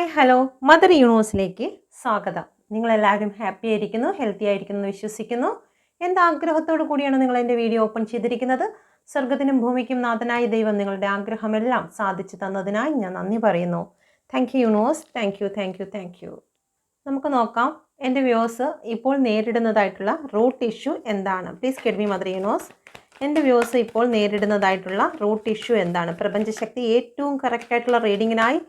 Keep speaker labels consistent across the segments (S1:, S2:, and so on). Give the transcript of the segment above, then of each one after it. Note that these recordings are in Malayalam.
S1: Hi hello. മദർ യൂണിവേഴ്സിലേക്ക് സ്വാഗതം. നിങ്ങളെല്ലാവരും ഹാപ്പി ആയിരിക്കുന്നു ഹെൽത്തി ആയിരിക്കുന്നു എന്ന് വിശ്വസിക്കുന്നു. എന്ത് ആഗ്രഹത്തോടു കൂടിയാണ് നിങ്ങൾ എന്റെ വീഡിയോ ഓപ്പൺ ചെയ്തിരിക്കുന്നത്. സ്വർഗത്തിനും ഭൂമിക്കും നാഥനായ ദൈവം നിങ്ങളുടെ ആഗ്രഹമെല്ലാം സാധിച്ചു തന്നതിനായി ഞാൻ നന്ദി പറയുന്നു. Thank you universe thank you thank you thank you നമുക്ക് നോക്കാം എന്റെ വ്യൂസ് ഇപ്പോൾ നേരിടുന്നതായിട്ടുള്ള റൂട്ട് ഇഷ്യൂ എന്താണ്? Please guide me mother universe എന്റെ വ്യൂസ് ഇപ്പോൾ നേരിടുന്നതായിട്ടുള്ള റൂട്ട് ഇഷ്യൂ എന്താണ്? പ്രപഞ്ചശക്തി ഏറ്റവും കറക്റ്റായിട്ടുള്ള റീഡിങ്ങിനായി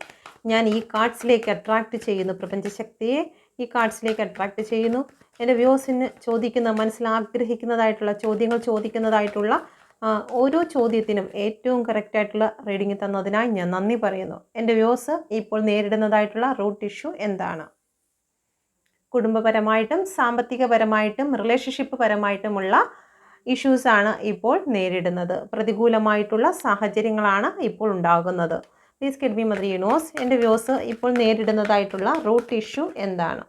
S1: ഞാൻ ഈ കാർഡ്സിലേക്ക് അട്രാക്റ്റ് ചെയ്യുന്നു. പ്രപഞ്ചശക്തിയെ ഈ കാർഡ്സിലേക്ക് അട്രാക്റ്റ് ചെയ്യുന്നു. എന്റെ വ്യൂസിന് ചോദിക്കുന്ന മനസ്സിൽ ആഗ്രഹിക്കുന്നതായിട്ടുള്ള ചോദ്യങ്ങൾ ചോദിക്കുന്നതായിട്ടുള്ള ഓരോ ചോദ്യത്തിനും ഏറ്റവും കറക്റ്റായിട്ടുള്ള റീഡിംഗ് തന്നതിനായി ഞാൻ നന്ദി പറയുന്നു. എന്റെ വ്യൂസ് ഇപ്പോൾ നേരിടുന്നതായിട്ടുള്ള റൂട്ട് ഇഷ്യൂ എന്താണ്? കുടുംബപരമായിട്ടും സാമ്പത്തികപരമായിട്ടും റിലേഷൻഷിപ്പ് പരമായിട്ടുമുള്ള ഇഷ്യൂസാണ് ഇപ്പോൾ നേരിടുന്നത്. പ്രതികൂലമായിട്ടുള്ള സാഹചര്യങ്ങളാണ് ഇപ്പോൾ ഉണ്ടാകുന്നത്. Please guide be mother universe എന്റെ വ്യൂസ് ഇപ്പോൾ നേരിടുന്നതായിട്ടുള്ള റൂട്ട് ഇഷ്യൂ എന്താണ്?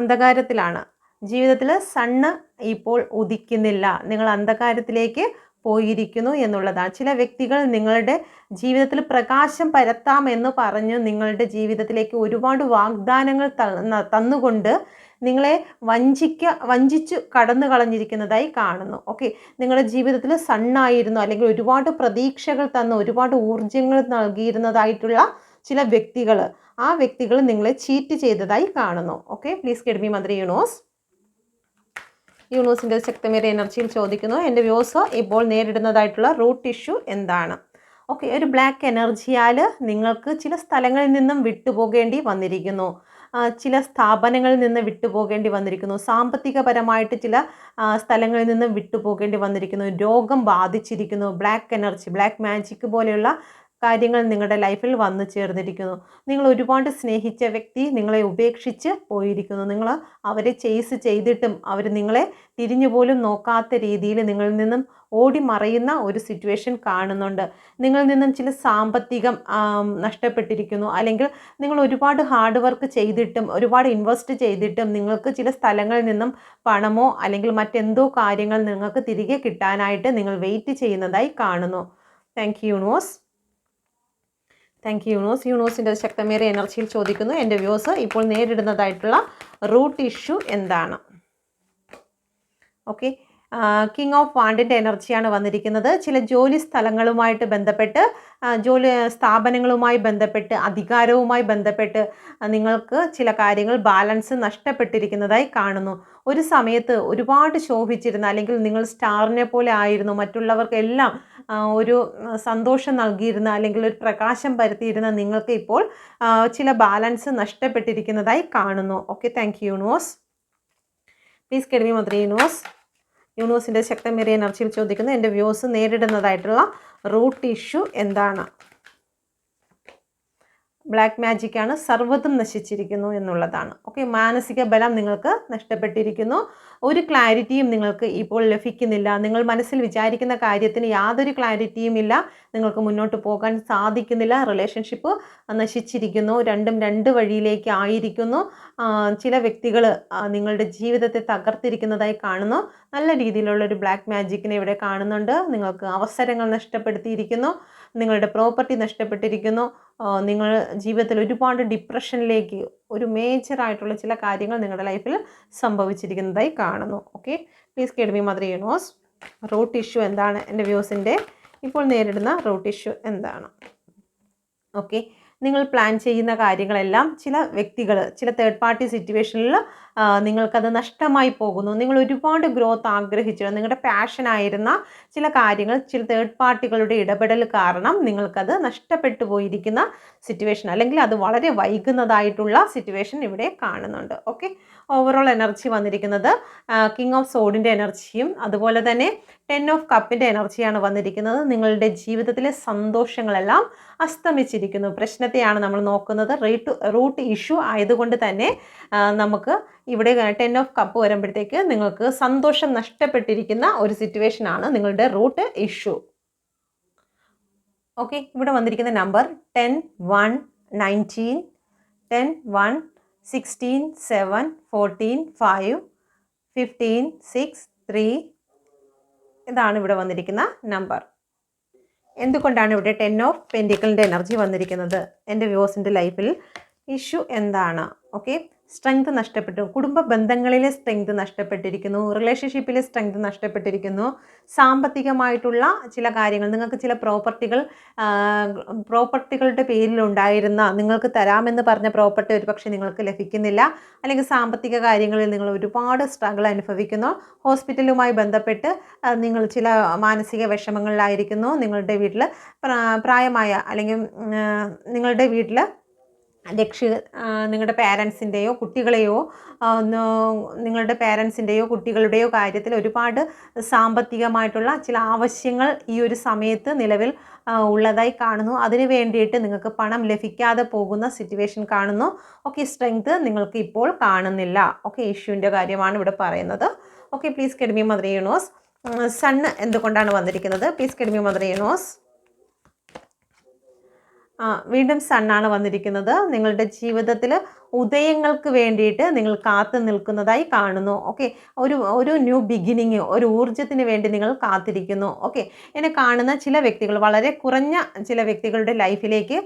S1: അന്ധകാരത്തിലാണ്. ജീവിതത്തിൽ സണ്ണ് ഇപ്പോൾ ഉദിക്കുന്നില്ല. നിങ്ങൾ അന്ധകാരത്തിലേക്ക് പോയിരിക്കുന്നു എന്നുള്ളതാണ്. ചില വ്യക്തികൾ നിങ്ങളുടെ ജീവിതത്തിൽ പ്രകാശം പരത്താമെന്ന് പറഞ്ഞു നിങ്ങളുടെ ജീവിതത്തിലേക്ക് ഒരുപാട് വാഗ്ദാനങ്ങൾ തന്നുകൊണ്ട് നിങ്ങളെ വഞ്ചിക്ക വഞ്ചിച്ചു കടന്നു കളഞ്ഞിരിക്കുന്നതായി കാണുന്നു. ഓക്കെ നിങ്ങളുടെ ജീവിതത്തിൽ സണ്ണായിരുന്നു അല്ലെങ്കിൽ ഒരുപാട് പ്രതീക്ഷകൾ തന്ന ഒരുപാട് ഊർജങ്ങൾ നൽകിയിരുന്നതായിട്ടുള്ള ചില വ്യക്തികൾ ആ വ്യക്തികൾ നിങ്ങളെ ചീറ്റ് ചെയ്തതായി കാണുന്നു. ഓക്കെ പ്ലീസ് കെഡ്മി മന്ത്രി യൂണോസ്. യൂണോസിന്റെ ശക്തമേറിയ എനർജിയിൽ ചോദിക്കുന്നു എന്റെ വ്യൂസ് ഇപ്പോൾ നേരിടുന്നതായിട്ടുള്ള റൂട്ട് ഇഷ്യൂ എന്താണ്? ഓക്കെ ഒരു ബ്ലാക്ക് എനർജിയാൽ നിങ്ങൾക്ക് ചില സ്ഥലങ്ങളിൽ നിന്നും വിട്ടുപോകേണ്ടി വന്നിരിക്കുന്നു. ചില സ്ഥാപനങ്ങളിൽ നിന്ന് വിട്ടുപോകേണ്ടി വന്നിരിക്കുന്നു. സാമ്പത്തികപരമായിട്ട് ചില സ്ഥലങ്ങളിൽ നിന്ന് വിട്ടുപോകേണ്ടി വന്നിരിക്കുന്നു. രോഗം ബാധിച്ചിരിക്കുന്നു. ബ്ലാക്ക് എനർജി ബ്ലാക്ക് മാജിക് പോലെയുള്ള കാര്യങ്ങൾ നിങ്ങളുടെ ലൈഫിൽ വന്നു ചേർന്നിരിക്കുന്നു. നിങ്ങൾ ഒരുപാട് സ്നേഹിച്ച വ്യക്തി നിങ്ങളെ ഉപേക്ഷിച്ച് പോയിരിക്കുന്നു. നിങ്ങൾ അവരെ ചേസ് ചെയ്തിട്ടും അവർ നിങ്ങളെ തിരിഞ്ഞു പോലും നോക്കാത്ത രീതിയിൽ നിങ്ങളിൽ നിന്നും ഓടി മറയുന്ന ഒരു സിറ്റുവേഷൻ കാണുന്നുണ്ട്. നിങ്ങളിൽ നിന്നും ചില സാമ്പത്തികം നഷ്ടപ്പെട്ടിരിക്കുന്നു. അല്ലെങ്കിൽ നിങ്ങൾ ഒരുപാട് ഹാർഡ് വർക്ക് ചെയ്തിട്ടും ഒരുപാട് ഇൻവെസ്റ്റ് ചെയ്തിട്ടും നിങ്ങൾക്ക് ചില സ്ഥലങ്ങളിൽ നിന്നും പണമോ അല്ലെങ്കിൽ മറ്റെന്തോ കാര്യങ്ങൾ നിങ്ങൾക്ക് തിരികെ കിട്ടാനായിട്ട് നിങ്ങൾ വെയിറ്റ് ചെയ്യുന്നതായി കാണുന്നു. Thank you universe thank you യൂണോസ് യൂണോസിന്റെ ശക്തമേറിയ എനർജിയിൽ ചോദിക്കുന്നു എന്റെ വ്യൂസ് ഇപ്പോൾ നേരിടുന്നതായിട്ടുള്ള റൂട്ട് ഇഷ്യൂ എന്താണ്? ഓക്കെ കിങ് ഓഫ് വാണ്ടിന്റെ എനർജിയാണ് വന്നിരിക്കുന്നത്. ചില ജോലി സ്ഥലങ്ങളുമായിട്ട് ബന്ധപ്പെട്ട് ജോലി സ്ഥാപനങ്ങളുമായി ബന്ധപ്പെട്ട് അധികാരവുമായി ബന്ധപ്പെട്ട് നിങ്ങൾക്ക് ചില കാര്യങ്ങൾ ബാലൻസ് നഷ്ടപ്പെട്ടിരിക്കുന്നതായി കാണുന്നു. ഒരു സമയത്ത് ഒരുപാട് ശോഭിച്ചിരുന്ന അല്ലെങ്കിൽ നിങ്ങൾ സ്റ്റാറിനെ പോലെ ആയിരുന്നു മറ്റുള്ളവർക്കെല്ലാം ഒരു സന്തോഷം നൽകിയിരുന്ന അല്ലെങ്കിൽ ഒരു പ്രകാശം പരത്തിയിരുന്ന നിങ്ങൾക്ക് ഇപ്പോൾ ചില ബാലൻസ് നഷ്ടപ്പെട്ടിരിക്കുന്നതായി കാണുന്നു. Okay thank you universe please guide me മന്ത്രി യൂണിവേഴ്സ് യൂണിവേഴ്സിന്റെ ശക്തമേറിയ എനർജിയിൽ ചോദിക്കുന്നു എന്റെ വ്യൂസ് നേരിടുന്നതായിട്ടുള്ള റൂട്ട് ഇഷ്യൂ എന്താണ്? ബ്ലാക്ക് മാജിക് ആണ് സർവതും നശിച്ചിരിക്കുന്നു എന്നുള്ളതാണ്. ഓക്കെ മാനസിക ബലം നിങ്ങൾക്ക് നഷ്ടപ്പെട്ടിരിക്കുന്നു. ഒരു ക്ലാരിറ്റിയും നിങ്ങൾക്ക് ഇപ്പോൾ ലഭിക്കുന്നില്ല. നിങ്ങൾ മനസ്സിൽ വിചാരിക്കുന്ന കാര്യത്തിന് യാതൊരു ക്ലാരിറ്റിയും ഇല്ല. നിങ്ങൾക്ക് മുന്നോട്ട് പോകാൻ സാധിക്കുന്നില്ല. റിലേഷൻഷിപ്പ് നശിച്ചിരിക്കുന്നു. രണ്ടും രണ്ട് വഴിയിലേക്ക് ആയിരിക്കുന്നു. ചില വ്യക്തികൾ നിങ്ങളുടെ ജീവിതത്തെ തകർത്തിരിക്കുന്നതായി കാണുന്നു. നല്ല രീതിയിലുള്ള ഒരു ബ്ലാക്ക് മാജിക്കിനെ ഇവിടെ കാണുന്നുണ്ട്. നിങ്ങൾക്ക് അവസരങ്ങൾ നഷ്ടപ്പെടുത്തിയിരിക്കുന്നു. നിങ്ങളുടെ പ്രോപ്പർട്ടി നഷ്ടപ്പെട്ടിരിക്കുന്നു. നിങ്ങൾ ജീവിതത്തിൽ ഒരുപാട് ഡിപ്രഷനിലേക്ക് ഒരു മേജറായിട്ടുള്ള ചില കാര്യങ്ങൾ നിങ്ങളുടെ ലൈഫിൽ സംഭവിച്ചിരിക്കുന്നതായി കാണുന്നു. Okay please guide me mother universe root issue എന്താണ് എന്റെ വ്യൂസിന്റെ ഇപ്പോൾ നേരിടുന്ന റൂട്ട് ഇഷ്യൂ എന്താണ്? ഓക്കെ നിങ്ങൾ പ്ലാൻ ചെയ്യുന്ന കാര്യങ്ങളെല്ലാം ചില വ്യക്തികൾ ചില തേർഡ് പാർട്ടി സിറ്റുവേഷനിൽ നിങ്ങൾക്കത് നഷ്ടമായി പോകുന്നു. നിങ്ങൾ ഒരുപാട് ഗ്രോത്ത് ആഗ്രഹിച്ചിരുന്നു നിങ്ങളുടെ പാഷനായിരുന്ന ചില കാര്യങ്ങൾ ചില തേർഡ് പാർട്ടികളുടെ ഇടപെടൽ കാരണം നിങ്ങൾക്കത് നഷ്ടപ്പെട്ടു പോയിരിക്കുന്ന സിറ്റുവേഷൻ അല്ലെങ്കിൽ അത് വളരെ വൈകുന്നതായിട്ടുള്ള സിറ്റുവേഷൻ ഇവിടെ കാണുന്നുണ്ട്. ഓക്കെ ഓവറോൾ എനർജി വന്നിരിക്കുന്നത് കിങ് ഓഫ് സോഡിന്റെ എനർജിയും അതുപോലെ തന്നെ ടെൻ ഓഫ് കപ്പിന്റെ എനർജിയാണ് വന്നിരിക്കുന്നത്. നിങ്ങളുടെ ജീവിതത്തിലെ സന്തോഷങ്ങളെല്ലാം അസ്തമിച്ചിരിക്കുന്നു. പ്രശ്നത്തെയാണ് നമ്മൾ നോക്കുന്നത്. റേറ്റ് റൂട്ട് ഇഷ്യൂ ആയതുകൊണ്ട് തന്നെ നമുക്ക് ഇവിടെ ടെൻ ഓഫ് കപ്പ് വരുമ്പോഴത്തേക്ക് നിങ്ങൾക്ക് സന്തോഷം നഷ്ടപ്പെട്ടിരിക്കുന്ന ഒരു സിറ്റുവേഷൻ ആണ് നിങ്ങളുടെ റൂട്ട് ഇഷ്യൂ ഓക്കെ ഇവിടെ വന്നിരിക്കുന്ന number ten one nineteen ten one sixteen seven fourteen five fifteen six three ഇതാണ് ഇവിടെ വന്നിരിക്കുന്ന നമ്പർ എന്തുകൊണ്ടാണ് ഇവിടെ ടെൻ ഓഫ് പെന്റിക്കളിന്റെ എനർജി വന്നിരിക്കുന്നത്? എന്റെ വ്യൂവേഴ്സിന്റെ ലൈഫിൽ ഇഷ്യൂ എന്താണ്? ഓക്കെ സ്ട്രെങ്ത് നഷ്ടപ്പെട്ടു. കുടുംബ ബന്ധങ്ങളിലെ സ്ട്രെങ്ത് നഷ്ടപ്പെട്ടിരിക്കുന്നു. റിലേഷൻഷിപ്പിലെ സ്ട്രെങ്ത് നഷ്ടപ്പെട്ടിരിക്കുന്നു. സാമ്പത്തികമായിട്ടുള്ള ചില കാര്യങ്ങൾ നിങ്ങൾക്ക് ചില പ്രോപ്പർട്ടികൾ പ്രോപ്പർട്ടികളുടെ പേരിലുണ്ടായിരുന്ന നിങ്ങൾക്ക് തരാമെന്ന് പറഞ്ഞ പ്രോപ്പർട്ടി ഒരു പക്ഷേ നിങ്ങൾക്ക് ലഭിക്കുന്നില്ല. അല്ലെങ്കിൽ സാമ്പത്തിക കാര്യങ്ങളിൽ നിങ്ങൾ ഒരുപാട് സ്ട്രഗിൾ അനുഭവിക്കുന്നു. ഹോസ്പിറ്റലുമായി ബന്ധപ്പെട്ട് നിങ്ങൾ ചില മാനസിക വിഷമങ്ങളിലായിരിക്കുന്നു. നിങ്ങളുടെ വീട്ടിൽ പ്രായമായ അല്ലെങ്കിൽ നിങ്ങളുടെ വീട്ടിൽ രക്ഷി നിങ്ങളുടെ പാരൻസിന്റെയോ കുട്ടികളെയോ നിങ്ങളുടെ പാരൻസിന്റെയോ കുട്ടികളുടെയോ കാര്യത്തിൽ ഒരുപാട് സാമ്പത്തികമായിട്ടുള്ള ചില ആവശ്യങ്ങൾ ഈ ഒരു സമയത്ത് നിലവിൽ ഉള്ളതായി കാണുന്നു. അതിനു വേണ്ടിയിട്ട് നിങ്ങൾക്ക് പണം ലഭിക്കാതെ പോകുന്ന സിറ്റുവേഷൻ കാണുന്നു. ഓക്കെ സ്ട്രെങ്ത് നിങ്ങൾക്ക് ഇപ്പോൾ കാണുന്നില്ല. ഓക്കെ ഇഷ്യൂവിന്റെ കാര്യമാണ് ഇവിടെ പറയുന്നത്. Okay please guide me mother universe sun എന്തുകൊണ്ടാണ് വന്നിരിക്കുന്നത്? പ്ലീസ് കെഡ്മി മദർ യൂണോസ് ആ വീണ്ടും സണ്ണാണ് വന്നിരിക്കുന്നത്. നിങ്ങളുടെ ജീവിതത്തിൽ ഉദയങ്ങൾക്ക് വേണ്ടിയിട്ട് നിങ്ങൾ കാത്തു നിൽക്കുന്നതായി കാണുന്നു. ഓക്കെ ഒരു ഒരു ന്യൂ ബിഗിനിങ് ഒരു ഊർജത്തിന് വേണ്ടി നിങ്ങൾ കാത്തിരിക്കുന്നു. ഓക്കെ എന്നെ കാണുന്ന ചില വ്യക്തികൾ വളരെ കുറഞ്ഞ ചില വ്യക്തികളുടെ ലൈഫിലേക്ക്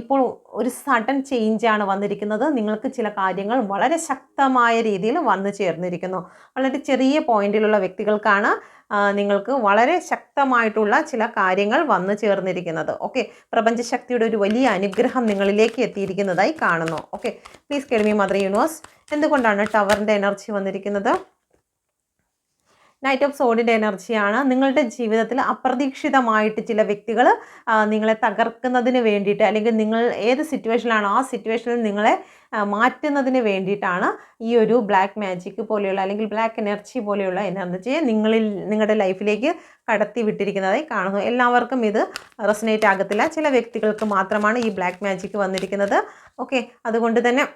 S1: ഇപ്പോൾ ഒരു സഡൻ ചേഞ്ചാണ് വന്നിരിക്കുന്നത്. നിങ്ങൾക്ക് ചില കാര്യങ്ങൾ വളരെ ശക്തമായ രീതിയിൽ വന്നു ചേർന്നിരിക്കുന്നു. വളരെ ചെറിയ പോയിന്റിലുള്ള വ്യക്തികൾക്കാണ് നിങ്ങൾക്ക് വളരെ ശക്തമായിട്ടുള്ള ചില കാര്യങ്ങൾ വന്നു ചേർന്നിരിക്കുന്നത്. ഓക്കെ പ്രപഞ്ചശക്തിയുടെ ഒരു വലിയ അനുഗ്രഹം നിങ്ങളിലേക്ക് എത്തിയിരിക്കുന്നതായി കാണുന്നു. ഓക്കെ പ്ലീസ് കെഡ്മി മദർ യൂണിവേഴ്സ് എന്തുകൊണ്ടാണ് ടവറിന്റെ എനർജി വന്നിരിക്കുന്നത്? നൈറ്റ് ഓഫ് സോഡിന്റെ എനർജിയാണ് നിങ്ങളുടെ ജീവിതത്തിൽ അപ്രതീക്ഷിതമായിട്ട് ചില വ്യക്തികൾ നിങ്ങളെ തകർക്കുന്നതിന് വേണ്ടിയിട്ട് അല്ലെങ്കിൽ നിങ്ങൾ ഏത് സിറ്റുവേഷനിലാണോ ആ സിറ്റുവേഷനിൽ നിങ്ങളെ മാറ്റുന്നതിന് വേണ്ടിയിട്ടാണ് ഈ ഒരു ബ്ലാക്ക് മാജിക് പോലെയുള്ള അല്ലെങ്കിൽ ബ്ലാക്ക് എനർജി പോലെയുള്ള എനർജിയെ നിങ്ങളിൽ നിങ്ങളുടെ ലൈഫിലേക്ക് കടത്തി വിട്ടിരിക്കുന്നതായി കാണുന്നു. എല്ലാവർക്കും ഇത് റെസനേറ്റ് ആകത്തില്ല. ചില വ്യക്തികൾക്ക് മാത്രമാണ് ഈ ബ്ലാക്ക് മാജിക് വന്നിരിക്കുന്നത്. ഓക്കെ അതുകൊണ്ട് തന്നെ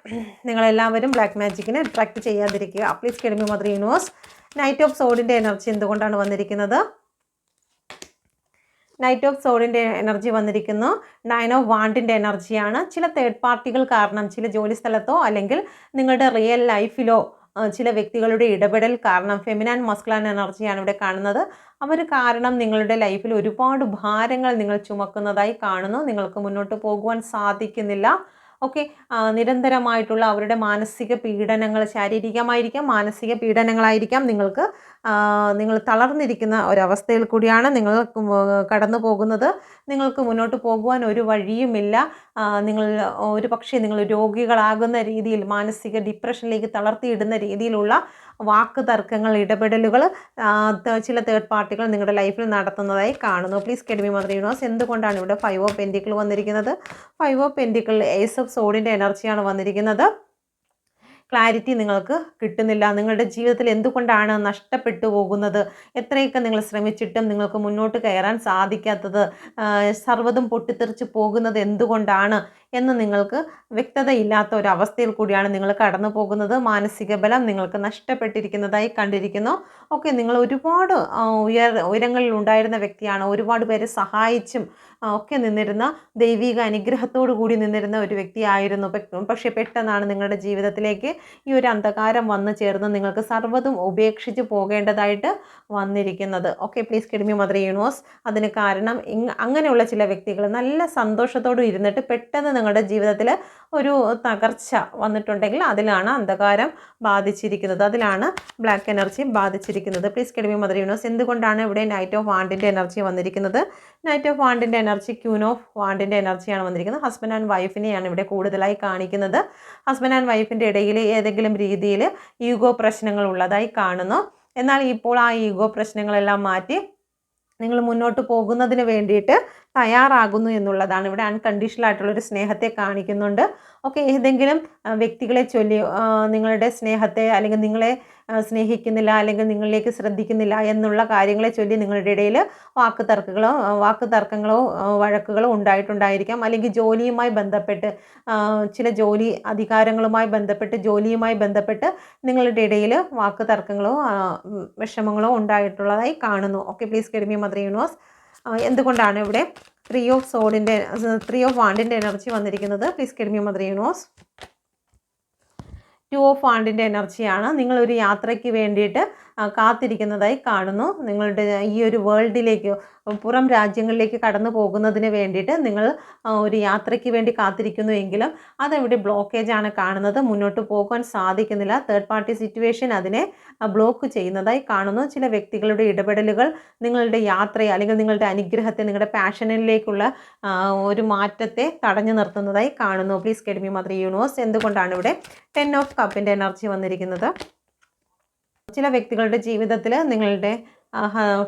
S1: നിങ്ങളെല്ലാവരും ബ്ലാക്ക് മാജിക്കിനെ അട്രാക്ട് ചെയ്യാതിരിക്കുക. Please guide me mother universe knight of സോഡിന്റെ energy എന്തുകൊണ്ടാണ് വന്നിരിക്കുന്നത്? നൈറ്റ് ഓഫ് സോഡിന്റെ എനർജി വന്നിരിക്കുന്നു. നയൻ ഓഫ് വാണ്ടിന്റെ എനർജിയാണ് ചില തേർഡ് പാർട്ടികൾ കാരണം ചില ജോലി സ്ഥലത്തോ അല്ലെങ്കിൽ നിങ്ങളുടെ റിയൽ ലൈഫിലോ ചില വ്യക്തികളുടെ ഇടപെടൽ കാരണം ഫെമിനാൻ മസ്കുലാൻ എനർജിയാണ് ഇവിടെ കാണുന്നത്. അവർ കാരണം നിങ്ങളുടെ ലൈഫിൽ ഒരുപാട് ഭാരങ്ങൾ നിങ്ങൾ ചുമക്കുന്നതായി കാണുന്നു. നിങ്ങൾക്ക് മുന്നോട്ട് പോകുവാൻ സാധിക്കുന്നില്ല. ഓക്കെ നിരന്തരമായിട്ടുള്ള അവരുടെ മാനസിക പീഡനങ്ങൾ ശാരീരികമായിരിക്കാം മാനസിക പീഡനങ്ങളായിരിക്കാം. നിങ്ങൾക്ക് നിങ്ങൾ തളർന്നിരിക്കുന്ന ഒരവസ്ഥയിൽ കൂടിയാണ് നിങ്ങൾ കടന്നു പോകുന്നത് നിങ്ങൾക്ക് മുന്നോട്ട് പോകുവാൻ ഒരു വഴിയുമില്ല. നിങ്ങൾ ഒരു പക്ഷേ നിങ്ങൾ രോഗികളാകുന്ന രീതിയിൽ മാനസിക ഡിപ്രഷനിലേക്ക് തളർത്തിയിടുന്ന രീതിയിലുള്ള വാക്ക് തർക്കങ്ങൾ ഇടപെടലുകൾ ചില തേർഡ് പാർട്ടികൾ നിങ്ങളുടെ ലൈഫിൽ നടത്തുന്നതായി കാണുന്നു. പ്ലീസ് കെഡ്മി മദർ യൂണിവേഴ്സ് എന്തുകൊണ്ടാണ് ഇവിടെ ഫൈവ് ഓഫ് പെന്റിക്കിൾ വന്നിരിക്കുന്നത്? Five of pentacle ace of സോഡിന്റെ എനർജിയാണ് വന്നിരിക്കുന്നത്. ക്ലാരിറ്റി നിങ്ങൾക്ക് കിട്ടുന്നില്ല. നിങ്ങളുടെ ജീവിതത്തിൽ എന്തുകൊണ്ടാണ് നഷ്ടപ്പെട്ടു പോകുന്നത്? എത്രയൊക്കെ നിങ്ങൾ ശ്രമിച്ചിട്ടും നിങ്ങൾക്ക് മുന്നോട്ട് കയറാൻ സാധിക്കാത്തത്? സർവതും പൊട്ടിത്തെറിച്ച് പോകുന്നത് എന്തുകൊണ്ടാണ്? എന്ന് നിങ്ങൾക്ക് വ്യക്തതയില്ലാത്ത ഒരു അവസ്ഥയിൽ കൂടിയാണ് നിങ്ങൾ കടന്നു പോകുന്നത്. മാനസിക ബലം നിങ്ങൾക്ക് നഷ്ടപ്പെട്ടിരിക്കുന്നതായി കണ്ടിരിക്കുന്നു. ഓക്കെ നിങ്ങൾ ഒരുപാട് ഉയർ ഉയരങ്ങളിൽ ഉണ്ടായിരുന്ന വ്യക്തിയാണ്. ഒരുപാട് പേരെ സഹായിച്ചും ഒക്കെ നിന്നിരുന്ന ദൈവിക അനുഗ്രഹത്തോടു കൂടി നിന്നിരുന്ന ഒരു വ്യക്തിയായിരുന്നു. പക്ഷേ പെട്ടെന്നാണ് നിങ്ങളുടെ ജീവിതത്തിലേക്ക് ഈ ഒരു അന്ധകാരം വന്നു ചേർന്ന് നിങ്ങൾക്ക് സർവതും ഉപേക്ഷിച്ച് പോകേണ്ടതായിട്ട് വന്നിരിക്കുന്നത്. Okay please guide me mother universe അതിന് കാരണം അങ്ങനെയുള്ള ചില വ്യക്തികൾ നല്ല സന്തോഷത്തോടും ഇരുന്നിട്ട് പെട്ടെന്ന് നിങ്ങളുടെ ജീവിതത്തിൽ ഒരു തകർച്ച വന്നിട്ടുണ്ടെങ്കിൽ അതിലാണ് അന്ധകാരം ബാധിച്ചിരിക്കുന്നത്. അതിലാണ് black energy ബാധിച്ചിരിക്കുന്നത്. Please guide me mother universe എന്തുകൊണ്ടാണ് ഇവിടെ നൈറ്റ് ഓഫ് വാണ്ടിന്റെ എനർജി വന്നിരിക്കുന്നത്? നൈറ്റ് ഓഫ് വാണ്ടിന്റെ എനർജി ക്യൂൻ ഓഫ് വാണ്ടിന്റെ എനർജിയാണ് വന്നിരിക്കുന്നത്. ഹസ്ബൻഡ് ആൻഡ് വൈഫിനെയാണ് ഇവിടെ കൂടുതലായി കാണിക്കുന്നത്. ഹസ്ബൻഡ് ആൻഡ് വൈഫിന്റെ ഇടയിൽ ഏതെങ്കിലും രീതിയിൽ ഈഗോ പ്രശ്നങ്ങൾ ഉള്ളതായി കാണുന്നു. എന്നാൽ ഇപ്പോൾ ആ ഈഗോ പ്രശ്നങ്ങളെല്ലാം മാറ്റി നിങ്ങൾ മുന്നോട്ട് പോകുന്നതിന് വേണ്ടിയിട്ട് തയ്യാറാകുന്നു എന്നുള്ളതാണ്. ഇവിടെ അൺകണ്ടീഷണൽ ആയിട്ടുള്ളൊരു സ്നേഹത്തെ കാണിക്കുന്നുണ്ട്. ഓക്കെ ഏതെങ്കിലും വ്യക്തികളെ ചൊല്ലി നിങ്ങളുടെ സ്നേഹത്തെ അല്ലെങ്കിൽ നിങ്ങളെ സ്നേഹിക്കുന്നില്ല അല്ലെങ്കിൽ നിങ്ങളിലേക്ക് ശ്രദ്ധിക്കുന്നില്ല എന്നുള്ള കാര്യങ്ങളെ ചൊല്ലി നിങ്ങളുടെ ഇടയിൽ വാക്ക് തർക്കങ്ങളോ വാക്ക് തർക്കങ്ങളോ വഴക്കുകളോ ഉണ്ടായിട്ടുണ്ടായിരിക്കാം. അല്ലെങ്കിൽ ജോലിയുമായി ബന്ധപ്പെട്ട് ചില ജോലി അധികാരങ്ങളുമായി ബന്ധപ്പെട്ട് ജോലിയുമായി ബന്ധപ്പെട്ട് നിങ്ങളുടെ ഇടയിൽ വാക്ക് തർക്കങ്ങളോ വിഷമങ്ങളോ ഉണ്ടായിട്ടുള്ളതായി കാണുന്നു. Okay please guide me mother universe എന്തുകൊണ്ടാണ് ഇവിടെ ത്രീ ഓഫ് സോഡിന്റെ ത്രീ ഓഫ് വാണ്ടിന്റെ എനർജി വന്നിരിക്കുന്നത്? Please guide me mother universe two of വാണ്ടിന്റെ എനർജിയാണ് നിങ്ങളൊരു യാത്രയ്ക്ക് വേണ്ടിയിട്ട് കാത്തിരിക്കുന്നതായി കാണുന്നു. നിങ്ങളുടെ ഈ ഒരു വേൾഡിലേക്ക് പുറം രാജ്യങ്ങളിലേക്ക് കടന്നു പോകുന്നതിന് വേണ്ടിയിട്ട് നിങ്ങൾ ഒരു യാത്രയ്ക്ക് വേണ്ടി കാത്തിരിക്കുന്നു എങ്കിലും അതവിടെ ബ്ലോക്കേജ് ആണ് കാണുന്നത്. മുന്നോട്ട് പോകാൻ സാധിക്കുന്നില്ല. തേർഡ് പാർട്ടി സിറ്റുവേഷൻ അതിനെ ബ്ലോക്ക് ചെയ്യുന്നതായി കാണുന്നു. ചില വ്യക്തികളുടെ ഇടപെടലുകൾ നിങ്ങളുടെ യാത്രയെ അല്ലെങ്കിൽ നിങ്ങളുടെ അനുഗ്രഹത്തെ നിങ്ങളുടെ പാഷനിലേക്കുള്ള ഒരു മാറ്റത്തെ തടഞ്ഞു നിർത്തുന്നതായി കാണുന്നു. പ്ലീസ് കെഡ്മി മദർ യൂണിവേഴ്സ് എന്തുകൊണ്ടാണ് ഇവിടെ ടെൻ ഓഫ് കപ്പിന്റെ എനർജി വന്നിരിക്കുന്നത്? ചില വ്യക്തികളുടെ ജീവിതത്തിൽ നിങ്ങളുടെ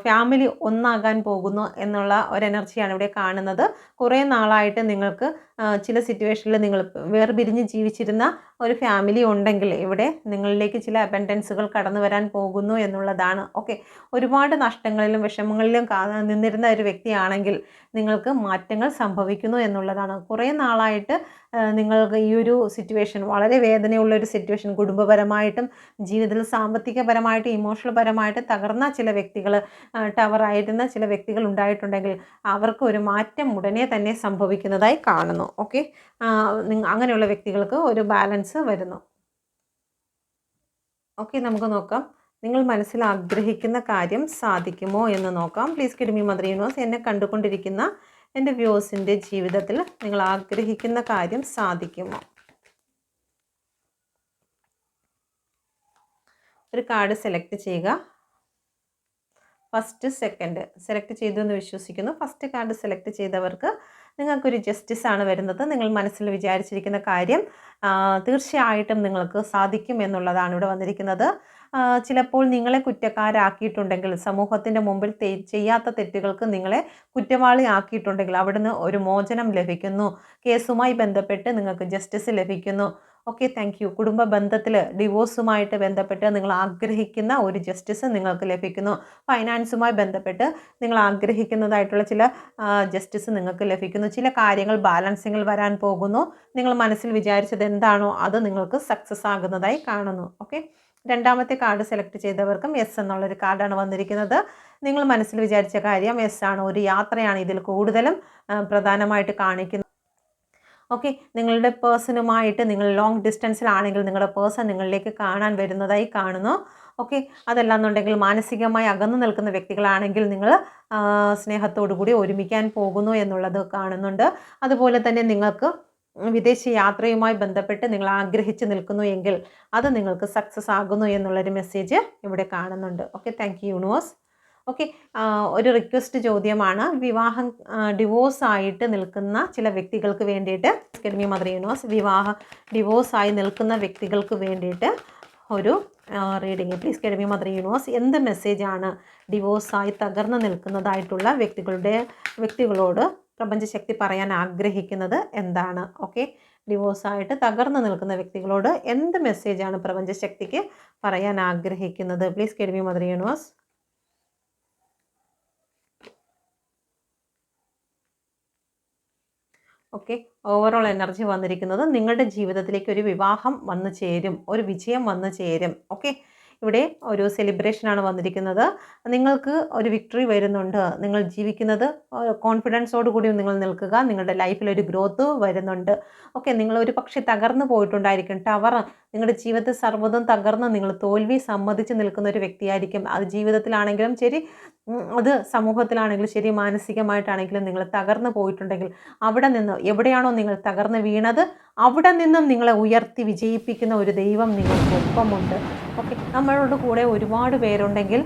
S1: ഫാമിലി ഒന്നാകാൻ പോകുന്നു എന്നുള്ള ഒരു എനർജിയാണ് ഇവിടെ കാണുന്നത്. കുറേ നാളായിട്ട് നിങ്ങൾക്ക് ചില സിറ്റുവേഷനിൽ നിങ്ങൾ വേർപിരിഞ്ഞ് ജീവിച്ചിരുന്ന ഒരു ഫാമിലി ഉണ്ടെങ്കിൽ ഇവിടെ നിങ്ങളിലേക്ക് ചില അബൻഡൻസുകൾ കടന്നു വരാൻ പോകുന്നു എന്നുള്ളതാണ്. ഓക്കെ ഒരുപാട് നഷ്ടങ്ങളിലും വിഷമങ്ങളിലും നിന്നിരുന്ന ഒരു വ്യക്തിയാണെങ്കിൽ നിങ്ങൾക്ക് മാറ്റങ്ങൾ സംഭവിക്കുന്നു എന്നുള്ളതാണ്. കുറേ നാളായിട്ട് നിങ്ങൾക്ക് ഈ ഒരു സിറ്റുവേഷൻ വളരെ വേദനയുള്ള ഒരു സിറ്റുവേഷൻ കുടുംബപരമായിട്ടും ജീവിതത്തിൽ സാമ്പത്തികപരമായിട്ടും ഇമോഷണൽ പരമായിട്ട് തകർന്ന ചില വ്യക്തികൾ ടവറായിരുന്ന ചില വ്യക്തികൾ ഉണ്ടായിട്ടുണ്ടെങ്കിൽ അവർക്ക് ഒരു മാറ്റം ഉടനെ തന്നെ സംഭവിക്കുന്നതായി കാണുന്നു. ഓക്കെ. അങ്ങനെയുള്ള വ്യക്തികൾക്ക് ഒരു ബാലൻസ് വരുന്നു. ഓക്കെ നമുക്ക് നോക്കാം. നിങ്ങൾ മനസ്സിൽ ആഗ്രഹിക്കുന്ന കാര്യം സാധിക്കുമോ എന്ന് നോക്കാം. പ്ലീസ് കിഡ്മി മദർ യൂണിവേഴ്സ് എന്നെ കണ്ടുകൊണ്ടിരിക്കുന്ന എന്റെ വ്യൂസിന്റെ ജീവിതത്തിൽ നിങ്ങൾ ആഗ്രഹിക്കുന്ന കാര്യം സാധിക്കുമോ? ഒരു കാർഡ് സെലക്ട് ചെയ്യുക. ഫസ്റ്റ് സെക്കൻഡ് സെലക്ട് ചെയ്തു എന്ന് വിശ്വസിക്കുന്നു. ഫസ്റ്റ് കാർഡ് സെലക്ട് ചെയ്തവർക്ക് നിങ്ങൾക്കൊരു ജസ്റ്റിസ് ആണ് വരുന്നത്. നിങ്ങൾ മനസ്സിൽ വിചാരിച്ചിരിക്കുന്ന കാര്യം തീർച്ചയായിട്ടും നിങ്ങൾക്ക് സാധിക്കും എന്നുള്ളതാണ് ഇവിടെ വന്നിരിക്കുന്നത്. ചിലപ്പോൾ നിങ്ങളെ കുറ്റക്കാരാക്കിയിട്ടുണ്ടെങ്കിൽ സമൂഹത്തിന്റെ മുമ്പിൽ ചെയ്യാത്ത തെറ്റുകൾക്ക് നിങ്ങളെ കുറ്റവാളി ആക്കിയിട്ടുണ്ടെങ്കിൽ അവിടുന്ന് ഒരു മോചനം ലഭിക്കുന്നു. കേസുമായി ബന്ധപ്പെട്ട് നിങ്ങൾക്ക് ജസ്റ്റിസ് ലഭിക്കുന്നു. ഓക്കെ താങ്ക് യു കുടുംബ ബന്ധത്തിൽ ഡിവോഴ്സുമായിട്ട് ബന്ധപ്പെട്ട് നിങ്ങൾ ആഗ്രഹിക്കുന്ന ഒരു ജസ്റ്റിസ് നിങ്ങൾക്ക് ലഭിക്കുന്നു. ഫൈനാൻസുമായി ബന്ധപ്പെട്ട് നിങ്ങൾ ആഗ്രഹിക്കുന്നതായിട്ടുള്ള ചില ജസ്റ്റിസ് നിങ്ങൾക്ക് ലഭിക്കുന്നു. ചില കാര്യങ്ങൾ ബാലൻസിങ്ങിൽ വരാൻ പോകുന്നു. നിങ്ങൾ മനസ്സിൽ വിചാരിച്ചത് എന്താണോ അത് നിങ്ങൾക്ക് സക്സസ് ആകുന്നതായി കാണുന്നു. ഓക്കെ രണ്ടാമത്തെ കാർഡ് സെലക്ട് ചെയ്തവർക്കും എസ് എന്നുള്ളൊരു കാർഡാണ് വന്നിരിക്കുന്നത്. നിങ്ങൾ മനസ്സിൽ വിചാരിച്ച കാര്യം എസ് ആണ്. ഒരു യാത്രയാണ് ഇതിൽ കൂടുതലും പ്രധാനമായിട്ട് കാണിക്കുന്നത്. ഓക്കെ നിങ്ങളുടെ പേഴ്സണുമായിട്ട് നിങ്ങൾ ലോങ് ഡിസ്റ്റൻസിലാണെങ്കിൽ നിങ്ങളുടെ പേഴ്സൺ നിങ്ങളിലേക്ക് കാണാൻ വരുന്നതായി കാണുന്നു. ഓക്കെ അതല്ലാന്നുണ്ടെങ്കിൽ മാനസികമായി അകന്നു നിൽക്കുന്ന വ്യക്തികളാണെങ്കിൽ നിങ്ങൾ സ്നേഹത്തോടു കൂടി ഒരുമിക്കാൻ പോകുന്നു എന്നുള്ളത് കാണുന്നുണ്ട്. അതുപോലെ തന്നെ നിങ്ങൾക്ക് വിദേശ യാത്രയുമായി ബന്ധപ്പെട്ട് നിങ്ങൾ ആഗ്രഹിച്ച് നിൽക്കുന്നു എങ്കിൽ അത് നിങ്ങൾക്ക് സക്സസ് ആകുന്നു എന്നുള്ളൊരു മെസ്സേജ് ഇവിടെ കാണുന്നുണ്ട്. Okay thank you universe okay ഒരു റിക്വസ്റ്റ് ചോദ്യമാണ്. വിവാഹം ഡിവോഴ്സ് ആയിട്ട് നിൽക്കുന്ന ചില വ്യക്തികൾക്ക് വേണ്ടിയിട്ട് അക്കാഡമി മദർ യൂണിവേഴ്സ് വിവാഹ ഡിവോഴ്സ് ആയി നിൽക്കുന്ന വ്യക്തികൾക്ക് വേണ്ടിയിട്ട് ഒരു reading please guide me mother universe എന്ത് മെസ്സേജാണ് ഡിവോഴ്സായി തകർന്നു നിൽക്കുന്നതായിട്ടുള്ള വ്യക്തികളുടെ വ്യക്തികളോട് പ്രപഞ്ചശക്തി പറയാൻ ആഗ്രഹിക്കുന്നത് എന്താണ്? ഓക്കെ ഡിവോഴ്സായിട്ട് തകർന്നു നിൽക്കുന്ന വ്യക്തികളോട് എന്ത് മെസ്സേജാണ് പ്രപഞ്ചശക്തിക്ക് പറയാൻ ആഗ്രഹിക്കുന്നത്? Please guide me mother universe okay. Overall energy വന്നിരിക്കുന്നത് നിങ്ങളുടെ ജീവിതത്തിലേക്ക് ഒരു വിവാഹം വന്നു ചേരും ഒരു വിജയം വന്നു ചേരും. ഓക്കെ. ഇവിടെ ഒരു സെലിബ്രേഷനാണ് വന്നിരിക്കുന്നത്. നിങ്ങൾക്ക് ഒരു വിക്ടറി വരുന്നുണ്ട്. നിങ്ങൾ ജീവിക്കുന്നത് കോൺഫിഡൻസോട് കൂടി നിങ്ങൾ നിൽക്കുക. നിങ്ങളുടെ ലൈഫിൽ ഒരു ഗ്രോത്ത് വരുന്നുണ്ട്. ഓക്കെ. നിങ്ങൾ ഒരു പക്ഷേ തകർന്നു പോയിട്ടുണ്ടായിരിക്കും. ടവർ നിങ്ങളുടെ ജീവിതത്തിൽ സർവതും തകർന്ന് നിങ്ങൾ തോൽവി സമ്മതിച്ച് നിൽക്കുന്ന ഒരു വ്യക്തിയായിരിക്കും. അത് ജീവിതത്തിലാണെങ്കിലും ശരി അത് സമൂഹത്തിലാണെങ്കിലും ശരി മാനസികമായിട്ടാണെങ്കിലും നിങ്ങൾ തകർന്നു പോയിട്ടുണ്ടെങ്കിൽ അവിടെ നിന്ന് എവിടെയാണോ നിങ്ങൾ തകർന്ന് വീണത് അവിടെ നിന്നും നിങ്ങളെ ഉയർത്തി വിജയിപ്പിക്കുന്ന ഒരു ദൈവം നിങ്ങൾക്ക് നിങ്ങൾക്കൊപ്പമുണ്ട്. ഓക്കെ നമ്മളോട് കൂടെ ഒരുപാട് പേരുണ്ടെങ്കിൽ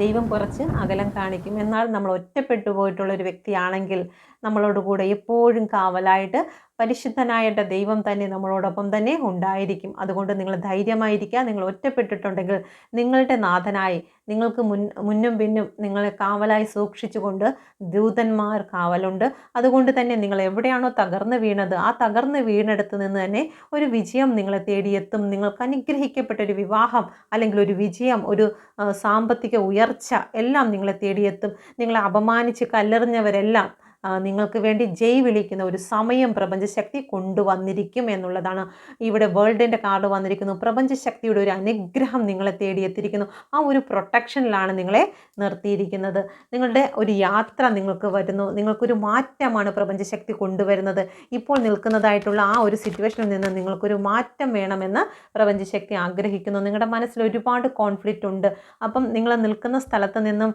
S1: ദൈവം കുറച്ച് അകലം കാണിക്കും. എന്നാൽ നമ്മൾ ഒറ്റപ്പെട്ടു പോയിട്ടുള്ള ഒരു വ്യക്തിയാണെങ്കിൽ നമ്മളോട് കൂടെ എപ്പോഴും കാവലായിട്ട് പരിശുദ്ധനായ ദൈവം തന്നെ നമ്മളോടൊപ്പം തന്നെ ഉണ്ടായിരിക്കും. അതുകൊണ്ട് നിങ്ങൾ ധൈര്യമായിരിക്കുക. നിങ്ങൾ ഒറ്റപ്പെട്ടിട്ടുണ്ടെങ്കിൽ നിങ്ങളുടെ നാഥനായി നിങ്ങൾക്ക് മുൻ മുന്നും പിന്നും നിങ്ങളെ കാവലായി സൂക്ഷിച്ചുകൊണ്ട് ദൂതന്മാർ കാവലുണ്ട്. അതുകൊണ്ട് തന്നെ നിങ്ങൾ എവിടെയാണോ തകർന്നു വീണത് ആ തകർന്ന് വീണെടുത്ത് നിന്ന് തന്നെ ഒരു വിജയം നിങ്ങളെ തേടിയെത്തും. നിങ്ങൾക്ക് അനുഗ്രഹിക്കപ്പെട്ട ഒരു വിവാഹം അല്ലെങ്കിൽ ഒരു വിജയം ഒരു സാമ്പത്തിക ഉയർച്ച എല്ലാം നിങ്ങളെ തേടിയെത്തും. നിങ്ങളെ അപമാനിച്ച് കല്ലെറിഞ്ഞവരെല്ലാം നിങ്ങൾക്ക് വേണ്ടി ജയ് വിളിക്കുന്ന ഒരു സമയം പ്രപഞ്ചശക്തി കൊണ്ടുവന്നിരിക്കും എന്നുള്ളതാണ് ഇവിടെ വേൾഡിന്റെ കാർഡ് വന്നിരിക്കുന്നു. പ്രപഞ്ചശക്തിയുടെ ഒരു അനുഗ്രഹം നിങ്ങളെ തേടിയെത്തിയിരിക്കുന്നു ആ ഒരു പ്രൊട്ടക്ഷനിലാണ് നിങ്ങളെ നിർത്തിയിരിക്കുന്നത്. നിങ്ങളുടെ ഒരു യാത്ര നിങ്ങൾക്ക് വരുന്നു. നിങ്ങൾക്കൊരു മാറ്റമാണ് പ്രപഞ്ചശക്തി കൊണ്ടുവരുന്നത്. ഇപ്പോൾ നിൽക്കുന്നതായിട്ടുള്ള ആ ഒരു സിറ്റുവേഷനിൽ നിന്ന് നിങ്ങൾക്കൊരു മാറ്റം വേണമെന്ന് പ്രപഞ്ചശക്തി ആഗ്രഹിക്കുന്നു. നിങ്ങളുടെ മനസ്സിൽ ഒരുപാട് കോൺഫ്ലിക്റ്റ് ഉണ്ട്. അപ്പം നിങ്ങൾ നിൽക്കുന്ന സ്ഥലത്ത് നിന്നും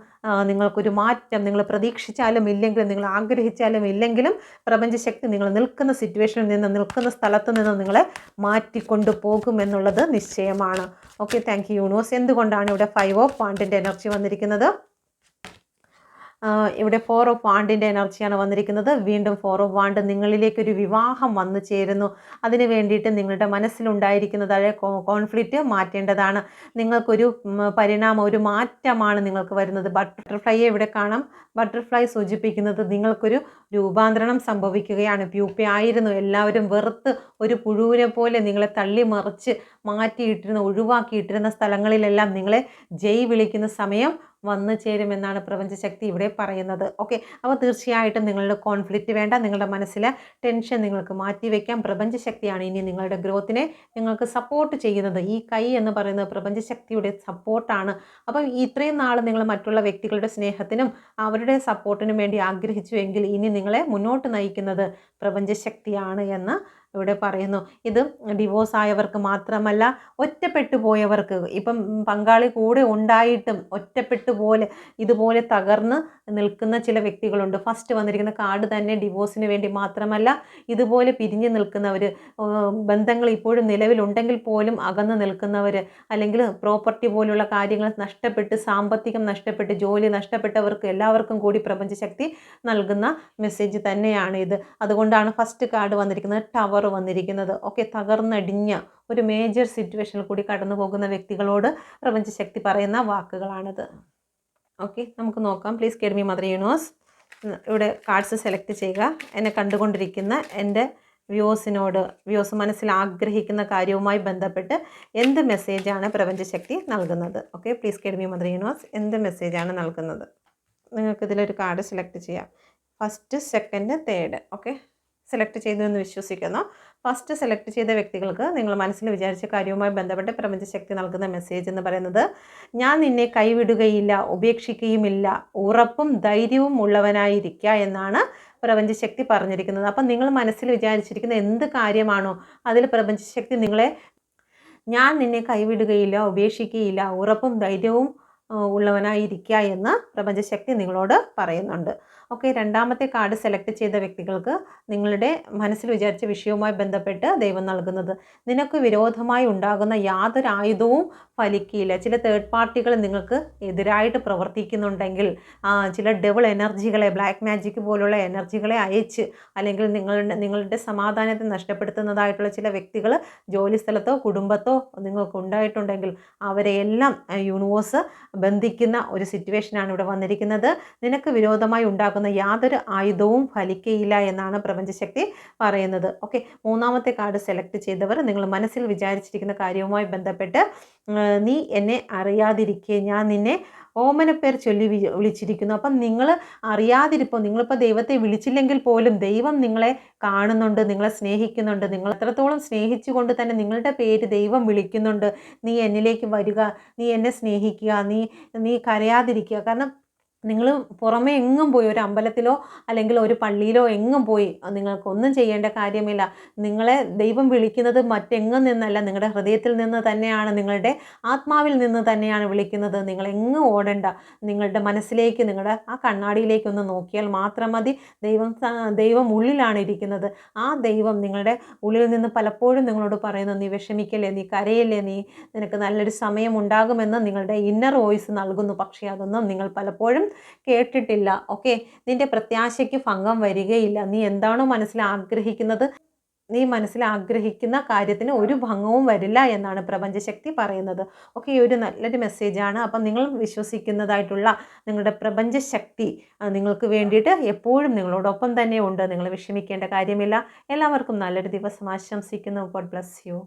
S1: നിങ്ങൾക്കൊരു മാറ്റം നിങ്ങൾ പ്രതീക്ഷിച്ചാലും ഇല്ലെങ്കിലും നിങ്ങൾ ആഗ്രഹിച്ചാലും ഇല്ലെങ്കിലും പ്രപഞ്ചശക്തി നിങ്ങൾ നിൽക്കുന്ന സിറ്റുവേഷനിൽ നിന്ന് നിൽക്കുന്ന സ്ഥലത്ത് നിന്ന് നിങ്ങളെ മാറ്റിക്കൊണ്ടു പോകും എന്നുള്ളത് നിശ്ചയമാണ്. ഓക്കെ താങ്ക് യു യൂണിവേഴ്സ് എന്തുകൊണ്ടാണ് ഇവിടെ ഫൈവ് ഓഫ് പാണ്ടിന്റെ എനർജി വന്നിരിക്കുന്നത്? ഇവിടെ ഫോർ ഓഫ് വാണ്ടിന്റെ എനർജിയാണ് വന്നിരിക്കുന്നത്. വീണ്ടും ഫോർ ഓഫ് വാണ്ട് നിങ്ങളിലേക്ക് ഒരു വിവാഹം വന്നു ചേരുന്നു. അതിന് വേണ്ടിയിട്ട് നിങ്ങളുടെ മനസ്സിലുണ്ടായിരിക്കുന്നതായ കോൺഫ്ലിക്റ്റ് മാറ്റേണ്ടതാണ്. നിങ്ങൾക്കൊരു പരിണാമം ഒരു മാറ്റമാണ് നിങ്ങൾക്ക് വരുന്നത്. ബട്ടർഫ്ലൈയെ ഇവിടെ കാണാം. ബട്ടർഫ്ലൈ സൂചിപ്പിക്കുന്നത് നിങ്ങൾക്കൊരു രൂപാന്തരണം സംഭവിക്കുകയാണ്. പ്യൂപ്പ ആയിരുന്നു. എല്ലാവരും വെറുത്ത് ഒരു പുഴുവിനെ പോലെ നിങ്ങളെ തള്ളി മറിച്ച് മാറ്റിയിട്ടിരുന്ന ഒഴിവാക്കിയിട്ടിരുന്ന സ്ഥലങ്ങളിലെല്ലാം നിങ്ങളെ ജയ് വിളിക്കുന്ന സമയം വന്നു ചേരുമെന്നാണ് പ്രപഞ്ചശക്തി ഇവിടെ പറയുന്നത്. ഓക്കെ അപ്പോൾ തീർച്ചയായിട്ടും നിങ്ങളുടെ കോൺഫ്ലിക്റ്റ് വേണ്ട. നിങ്ങളുടെ മനസ്സിലെ ടെൻഷൻ നിങ്ങൾക്ക് മാറ്റിവെക്കാം പ്രപഞ്ചശക്തിയാണ് ഇനി നിങ്ങളുടെ ഗ്രോത്തിനെ നിങ്ങൾക്ക് സപ്പോർട്ട് ചെയ്യുന്നത്. ഈ കൈ എന്ന് പറയുന്നത് പ്രപഞ്ചശക്തിയുടെ സപ്പോർട്ടാണ് അപ്പം ഇത്രയും നാൾ നിങ്ങൾ മറ്റുള്ള വ്യക്തികളുടെ സ്നേഹത്തിനും അവരുടെ സപ്പോർട്ടിനും വേണ്ടി ആഗ്രഹിച്ചു എങ്കിൽ ഇനി നിങ്ങളെ മുന്നോട്ട് നയിക്കുന്നത് പ്രപഞ്ചശക്തിയാണ് എന്ന് ഇവിടെ പറയുന്നു. ഇത് ഡിവോഴ്സ് ആയവർക്ക് മാത്രമല്ല ഒറ്റപ്പെട്ടു പോയവർക്ക്. ഇപ്പം പങ്കാളി കൂടെ ഉണ്ടായിട്ടും ഒറ്റപ്പെട്ടു പോലെ ഇതുപോലെ തകർന്ന് നിൽക്കുന്ന ചില വ്യക്തികളുണ്ട്. ഫസ്റ്റ് വന്നിരിക്കുന്ന കാർഡ് തന്നെ ഡിവോഴ്സിന് വേണ്ടി മാത്രമല്ല ഇതുപോലെ പിരിഞ്ഞു നിൽക്കുന്നവർ ബന്ധങ്ങൾ ഇപ്പോഴും നിലവിലുണ്ടെങ്കിൽ പോലും അകന്ന് നിൽക്കുന്നവർ അല്ലെങ്കിൽ പ്രോപ്പർട്ടി പോലുള്ള കാര്യങ്ങൾ നഷ്ടപ്പെട്ട് സാമ്പത്തികം നഷ്ടപ്പെട്ട് ജോലി നഷ്ടപ്പെട്ടവർക്ക് എല്ലാവർക്കും കൂടി പ്രപഞ്ചശക്തി നൽകുന്ന മെസ്സേജ് തന്നെയാണ് ഇത്. അതുകൊണ്ടാണ് ഫസ്റ്റ് കാർഡ് വന്നിരിക്കുന്നത് ടവർ വന്നിരിക്കുന്നത് ഒക്കെ തകർന്നടിഞ്ഞ ഒരു മേജർ സിറ്റുവേഷനിൽ കൂടി കടന്നു പോകുന്ന വ്യക്തികളോട് പ്രപഞ്ചശക്തി പറയുന്ന വാക്കുകളാണിത്. ഓക്കെ നമുക്ക് നോക്കാം. Please guide me mother universe ഇവിടെ കാർഡ്സ് സെലക്ട് ചെയ്യുക. എന്നെ കണ്ടുകൊണ്ടിരിക്കുന്ന എന്റെ വ്യൂസിനോട് വ്യൂസ് മനസ്സിൽ ആഗ്രഹിക്കുന്ന കാര്യവുമായി ബന്ധപ്പെട്ട് എന്ത് മെസ്സേജാണ് പ്രപഞ്ചശക്തി നൽകുന്നത്? Okay please guide me mother universe എന്ത് മെസ്സേജാണ് നൽകുന്നത്? നിങ്ങൾക്ക് ഇതിലൊരു കാർഡ് സെലക്ട് ചെയ്യാം. First second third okay select ചെയ്തു എന്ന് വിശ്വസിക്കുന്നു. ഫസ്റ്റ് സെലക്ട് ചെയ്ത വ്യക്തികൾക്ക് നിങ്ങൾ മനസ്സിൽ വിചാരിച്ച കാര്യവുമായി ബന്ധപ്പെട്ട് പ്രപഞ്ചശക്തി നൽകുന്ന മെസ്സേജ് എന്ന് പറയുന്നത് ഞാൻ നിന്നെ കൈവിടുകയില്ല ഉപേക്ഷിക്കുകയുമില്ല ഉറപ്പും ധൈര്യവും ഉള്ളവനായിരിക്കുക എന്നാണ് പ്രപഞ്ചശക്തി പറഞ്ഞിരിക്കുന്നത്. അപ്പം നിങ്ങൾ മനസ്സിൽ വിചാരിച്ചിരിക്കുന്ന എന്ത് കാര്യമാണോ അതിൽ പ്രപഞ്ചശക്തി നിങ്ങളെ ഞാൻ നിന്നെ കൈവിടുകയില്ല ഉപേക്ഷിക്കുകയില്ല ഉറപ്പും ധൈര്യവും ഉള്ളവനായിരിക്കുക എന്ന് പ്രപഞ്ചശക്തി നിങ്ങളോട് പറയുന്നുണ്ട്. ഓക്കെ രണ്ടാമത്തെ കാർഡ് സെലക്ട് ചെയ്ത വ്യക്തികൾക്ക് നിങ്ങളുടെ മനസ്സിൽ വിചാരിച്ച വിഷയവുമായി ബന്ധപ്പെട്ട് ദൈവം നൽകുന്നത്. നിനക്ക് വിരോധമായി ഉണ്ടാകുന്ന യാതൊരു ആയുധവും ഫലിക്കില്ല. ചില തേർഡ് പാർട്ടികൾ നിങ്ങൾക്ക് എതിരായിട്ട് പ്രവർത്തിക്കുന്നുണ്ടെങ്കിൽ ചില ഡബിൾ എനർജികളെ ബ്ലാക്ക് മാജിക് പോലുള്ള എനർജികളെ അയച്ച് അല്ലെങ്കിൽ നിങ്ങളുടെ നിങ്ങളുടെ സമാധാനത്തെ നഷ്ടപ്പെടുത്തുന്നതായിട്ടുള്ള ചില വ്യക്തികൾ ജോലിസ്ഥലത്തോ കുടുംബത്തോ നിങ്ങൾക്ക് ഉണ്ടായിട്ടുണ്ടെങ്കിൽ അവരെയെല്ലാം യൂണിവേഴ്സ് ബന്ധിക്കുന്ന ഒരു സിറ്റുവേഷനാണ് ഇവിടെ വന്നിരിക്കുന്നത്. നിനക്ക് വിരോധമായി യാതൊരു ആയുധവും ഫലിക്കയില്ല എന്നാണ് പ്രപഞ്ചശക്തി പറയുന്നത്. ഓക്കെ മൂന്നാമത്തെ കാർഡ് സെലക്ട് ചെയ്തവർ നിങ്ങൾ മനസ്സിൽ വിചാരിച്ചിരിക്കുന്ന കാര്യവുമായി ബന്ധപ്പെട്ട് നീ എന്നെ അറിയാതിരിക്കെ ഞാൻ നിന്നെ ഓമനപ്പേർ ചൊല്ലി വിളിച്ചിരിക്കുന്നു. അപ്പം നിങ്ങൾ അറിയാതിരിപ്പോൾ നിങ്ങളിപ്പോൾ ദൈവത്തെ വിളിച്ചില്ലെങ്കിൽ പോലും ദൈവം നിങ്ങളെ കാണുന്നുണ്ട് നിങ്ങളെ സ്നേഹിക്കുന്നുണ്ട് നിങ്ങൾ എത്രത്തോളം സ്നേഹിച്ചുകൊണ്ട് തന്നെ നിങ്ങളുടെ പേര് ദൈവം വിളിക്കുന്നുണ്ട്. നീ എന്നിലേക്ക് വരിക നീ എന്നെ സ്നേഹിക്കുക നീ നീ കരയാതിരിക്കുക. കാരണം നിങ്ങൾ പുറമേ എങ്ങും പോയി ഒരു അമ്പലത്തിലോ അല്ലെങ്കിൽ ഒരു പള്ളിയിലോ എങ്ങും പോയി നിങ്ങൾക്കൊന്നും ചെയ്യേണ്ട കാര്യമില്ല. നിങ്ങളെ ദൈവം വിളിക്കുന്നത് മറ്റെങ്ങും നിന്നല്ല നിങ്ങളുടെ ഹൃദയത്തിൽ നിന്ന് തന്നെയാണ് നിങ്ങളുടെ ആത്മാവിൽ നിന്ന് തന്നെയാണ് വിളിക്കുന്നത്. നിങ്ങൾ എങ്ങും ഓടണ്ട. നിങ്ങളുടെ മനസ്സിലേക്ക് നിങ്ങളുടെ ആ കണ്ണാടിയിലേക്ക് ഒന്ന് നോക്കിയാൽ മാത്രം മതി. ദൈവം ദൈവം ഉള്ളിലാണ് ഇരിക്കുന്നത്. ആ ദൈവം നിങ്ങളുടെ ഉള്ളിൽ നിന്ന് പലപ്പോഴും നിങ്ങളോട് പറയുന്നു നീ വിഷമിക്കല്ലേ നീ കരയല്ലേ നീ നിനക്ക് നല്ലൊരു സമയം ഉണ്ടാകുമെന്ന് നിങ്ങളുടെ ഇന്നർ വോയിസ് നൽകുന്നു. പക്ഷേ അതൊന്നും നിങ്ങൾ പലപ്പോഴും കേട്ടിട്ടില്ല. ഓക്കെ? നിന്റെ പ്രത്യാശയ്ക്ക് ഭംഗം വരികയില്ല. നീ എന്താണോ മനസ്സിൽ ആഗ്രഹിക്കുന്നത്? നീ മനസ്സിൽ ആഗ്രഹിക്കുന്ന കാര്യത്തിന് ഒരു ഭംഗവും വരില്ല എന്നാണ് പ്രപഞ്ചശക്തി പറയുന്നത്. ഓക്കെ ഈ ഒരു നല്ലൊരു മെസ്സേജാണ് അപ്പം നിങ്ങൾ വിശ്വസിക്കുന്നതായിട്ടുള്ള നിങ്ങളുടെ പ്രപഞ്ചശക്തി നിങ്ങൾക്ക് വേണ്ടിയിട്ട് എപ്പോഴും നിങ്ങളോടൊപ്പം തന്നെ ഉണ്ട്. നിങ്ങൾ വിഷമിക്കേണ്ട കാര്യമില്ല. എല്ലാവർക്കും നല്ലൊരു ദിവസം ആശംസിക്കുന്നു. God bless you